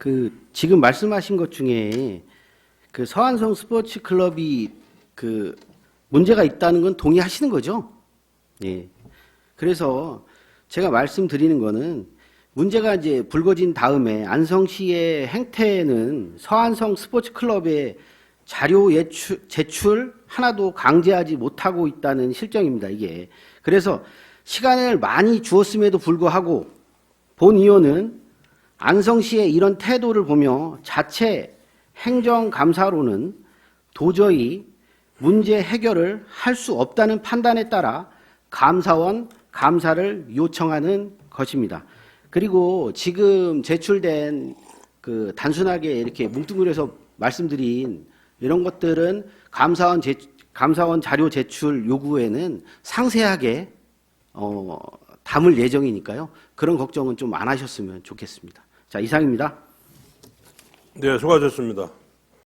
그 지금 말씀하신 것 중에 그 서한성 스포츠 클럽이 그 문제가 있다는 건 동의하시는 거죠? 예. 그래서 제가 말씀드리는 거는 문제가 이제 불거진 다음에 안성시의 행태는 서한성 스포츠 클럽의 자료 예출, 제출 하나도 강제하지 못하고 있다는 실정입니다, 이게. 그래서 시간을 많이 주었음에도 불구하고 본 의원은 안성시의 이런 태도를 보며 자체 행정감사로는 도저히 문제 해결을 할 수 없다는 판단에 따라 감사원 감사를 요청하는 것입니다. 그리고 지금 제출된 그 단순하게 이렇게 뭉뚱그려서 말씀드린 이런 것들은 감사원 제, 감사원 자료 제출 요구에는 상세하게 어, 담을 예정이니까요. 그런 걱정은 좀 안 하셨으면 좋겠습니다. 자, 이상입니다. 네, 수고하셨습니다.